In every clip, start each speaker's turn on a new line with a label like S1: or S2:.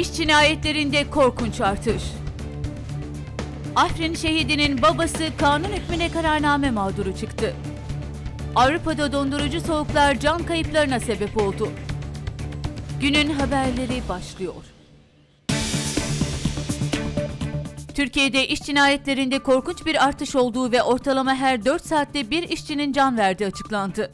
S1: İş cinayetlerinde korkunç artış. Afrin şehidinin babası kanun hükmüne kararname mağduru çıktı. Avrupa'da dondurucu soğuklar can kayıplarına sebep oldu. Günün haberleri başlıyor. Türkiye'de iş cinayetlerinde korkunç bir artış olduğu ve ortalama her 4 saatte bir işçinin can verdiği açıklandı.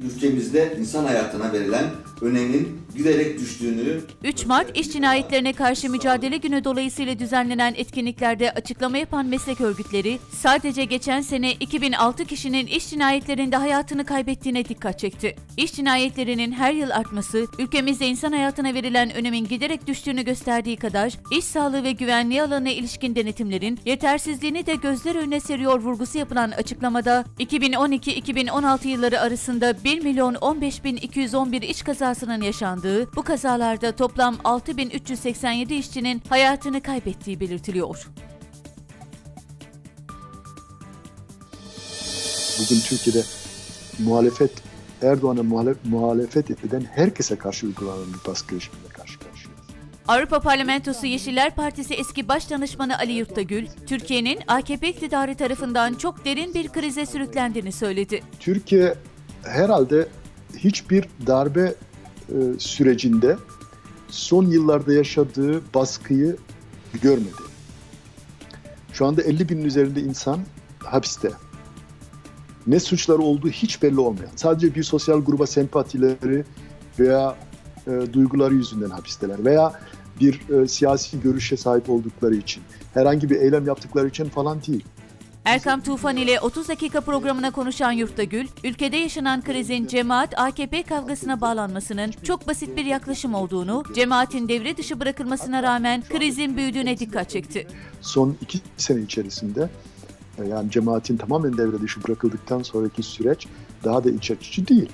S2: ülkemizde insan hayatına verilen önemin giderek düştüğünü
S1: 3 Mart İş Cinayetlerine Karşı Mücadele Günü dolayısıyla düzenlenen etkinliklerde açıklama yapan meslek örgütleri sadece geçen sene 2006 kişinin iş cinayetlerinde hayatını kaybettiğine dikkat çekti. İş cinayetlerinin her yıl artması, ülkemizde insan hayatına verilen önemin giderek düştüğünü gösterdiği kadar iş sağlığı ve güvenliği alanına ilişkin denetimlerin yetersizliğini de gözler önüne seriyor vurgusu yapılan açıklamada 2012-2016 yılları arasında 1 milyon 15 bin 211 iş kazasının yaşandığı, bu kazalarda toplam 6387 işçinin hayatını kaybettiği belirtiliyor.
S3: Bugün Türkiye'de muhalefet, Erdoğan'a muhalef, muhalefet eden herkese karşı uygulanan bir baskı rejimiyle karşı karşıyayız.
S1: Avrupa Parlamentosu Yeşiller Partisi eski baş danışmanı Ali Yurttagül, Türkiye'nin AKP iktidarı tarafından çok derin bir krize sürüklendiğini söyledi.
S3: Türkiye herhalde hiçbir darbe e, sürecinde son yıllarda yaşadığı baskıyı görmedi. Şu anda 50 binin üzerinde insan hapiste. Ne suçları olduğu hiç belli olmayan, sadece bir sosyal gruba sempatileri veya e, duyguları yüzünden hapisteler veya bir e, siyasi görüşe sahip oldukları için, herhangi bir eylem yaptıkları için falan değil.
S1: Erkam Tufan ile 30 dakika programına konuşan Yurttagül, ülkede yaşanan krizin cemaat-AKP kavgasına bağlanmasının çok basit bir yaklaşım olduğunu, cemaatin devre dışı bırakılmasına rağmen krizin büyüdüğüne dikkat çekti.
S3: Son iki sene içerisinde e, yani cemaatin tamamen devre dışı bırakıldıktan sonraki süreç daha da iç açıcı değil.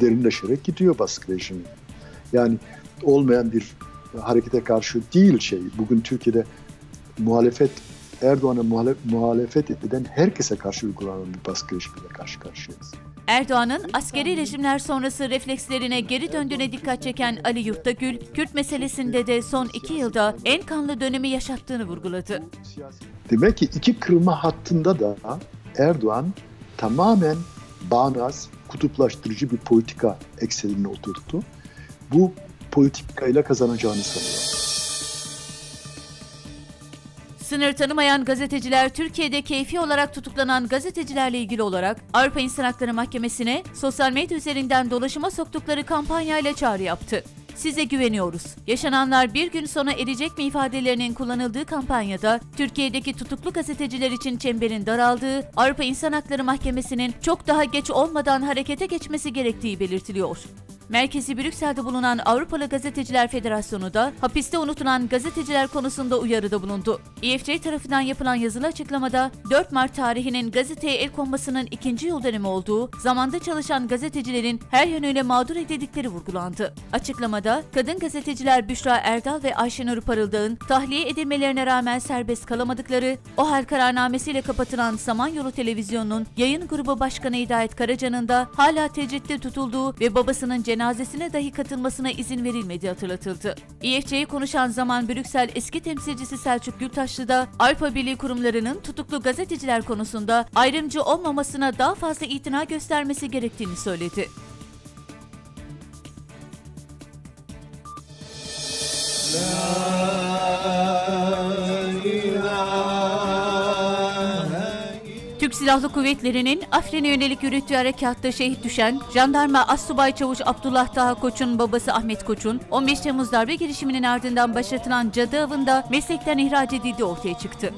S3: Derinleşerek gidiyor baskı rejimi. Yani olmayan bir harekete karşı değil şey. Bugün Türkiye'de muhalefet Erdoğan'a muhalef, muhalefet eden herkese karşı uygulanan bir baskı rejimiyle karşı karşıyayız.
S1: Erdoğan'ın askeri rejimler sonrası reflekslerine geri döndüğüne dikkat çeken Ali Yurttagül, Kürt meselesinde de son iki yılda en kanlı dönemi yaşattığını vurguladı.
S3: Demek ki iki kırılma hattında da Erdoğan tamamen bağnaz, kutuplaştırıcı bir politika eksenine oturttu. Bu politikayla kazanacağını sanıyor.
S1: Sınır tanımayan gazeteciler Türkiye'de keyfi olarak tutuklanan gazetecilerle ilgili olarak Avrupa İnsan Hakları Mahkemesi'ne sosyal medya üzerinden dolaşıma soktukları kampanyayla çağrı yaptı. Size güveniyoruz. Yaşananlar bir gün sonra erecek mi ifadelerinin kullanıldığı kampanyada Türkiye'deki tutuklu gazeteciler için çemberin daraldığı, Avrupa İnsan Hakları Mahkemesi'nin çok daha geç olmadan harekete geçmesi gerektiği belirtiliyor. Merkezi Brüksel'de bulunan Avrupalı Gazeteciler Federasyonu da hapiste unutulan gazeteciler konusunda uyarıda bulundu. EFC tarafından yapılan yazılı açıklamada 4 Mart tarihinin gazeteye el konmasının ikinci yıl dönemi olduğu, zamanda çalışan gazetecilerin her yönüyle mağdur edildikleri vurgulandı. Açıklamada kadın gazeteciler Büşra Erdal ve Ayşenur Parıldağ'ın tahliye edilmelerine rağmen serbest kalamadıkları, o hal kararnamesiyle kapatılan Samanyolu Televizyonu'nun yayın grubu başkanı Hidayet Karaca'nın da hala tecritte tutulduğu ve babasının cenazesine dahi katılmasına izin verilmediği hatırlatıldı. İFC'ye konuşan zaman Brüksel eski temsilcisi Selçuk Gültaşlı da Avrupa Birliği kurumlarının tutuklu gazeteciler konusunda ayrımcı olmamasına daha fazla itina göstermesi gerektiğini söyledi. Türk Silahlı Kuvvetleri'nin Afrin'e yönelik yürüttüğü harekatta şehit düşen Jandarma Assubay Çavuş Abdullah Taha Koç'un babası Ahmet Koç'un 15 Temmuz darbe girişiminin ardından başlatılan cadı avında meslekten ihraç edildiği ortaya çıktı.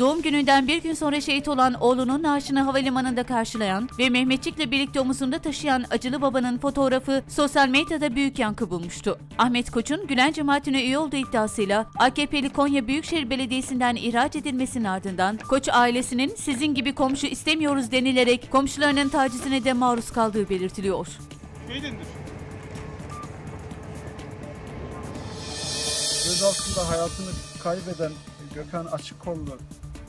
S1: Doğum gününden bir gün sonra şehit olan oğlunun naaşını havalimanında karşılayan ve Mehmetçik'le birlikte omuzunda taşıyan acılı babanın fotoğrafı sosyal medyada büyük yankı bulmuştu. Ahmet Koç'un Gülen cemaatine üye olduğu iddiasıyla AKP'li Konya Büyükşehir Belediyesi'nden ihraç edilmesinin ardından Koç ailesinin sizin gibi komşu istemiyoruz denilerek komşularının tacizine de maruz kaldığı belirtiliyor.
S4: gözaltında hayatını kaybeden Gökhan Açıkkollu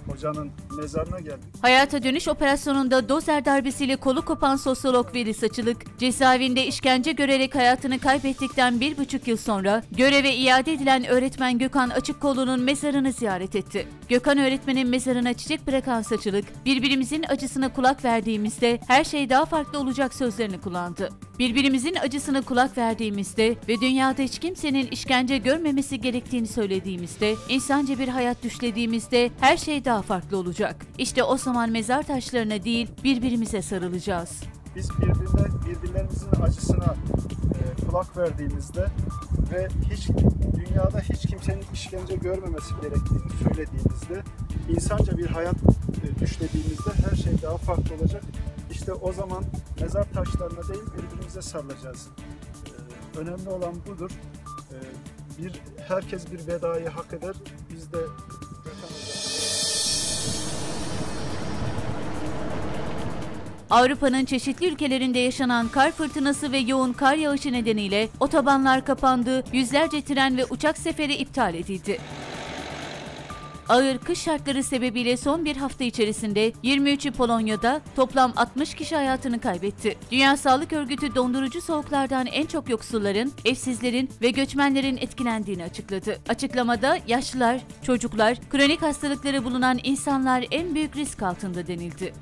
S4: hocanın mezarına geldik.
S1: Hayata dönüş operasyonunda dozer darbesiyle kolu kopan sosyolog Veli Saçılık, cezaevinde işkence görerek hayatını kaybettikten bir buçuk yıl sonra göreve iade edilen öğretmen Gökhan Açıkkollu'nun mezarını ziyaret etti. Gökhan öğretmenin mezarına çiçek bırakan Saçılık, birbirimizin acısına kulak verdiğimizde her şey daha farklı olacak sözlerini kullandı. Birbirimizin acısına kulak verdiğimizde ve dünyada hiç kimsenin işkence görmemesi gerektiğini söylediğimizde, insanca bir hayat düşlediğimizde her şey daha farklı olacak. İşte o zaman mezar taşlarına değil birbirimize sarılacağız.
S4: Biz birbirine, birbirlerimizin acısına e, kulak verdiğimizde ve hiç dünyada hiç kimsenin işkence görmemesi gerektiğini söylediğimizde, insanca bir hayat e, düşlediğimizde her şey daha farklı olacak. İşte o zaman mezar taşlarına değil birbirimize sarılacağız. E, önemli olan budur. E, bir herkes bir vedayı hak eder. Biz de
S1: Avrupa'nın çeşitli ülkelerinde yaşanan kar fırtınası ve yoğun kar yağışı nedeniyle otobanlar kapandı, yüzlerce tren ve uçak seferi iptal edildi. Ağır kış şartları sebebiyle son bir hafta içerisinde 23'ü Polonya'da toplam 60 kişi hayatını kaybetti. Dünya Sağlık Örgütü dondurucu soğuklardan en çok yoksulların, evsizlerin ve göçmenlerin etkilendiğini açıkladı. Açıklamada yaşlılar, çocuklar, kronik hastalıkları bulunan insanlar en büyük risk altında denildi.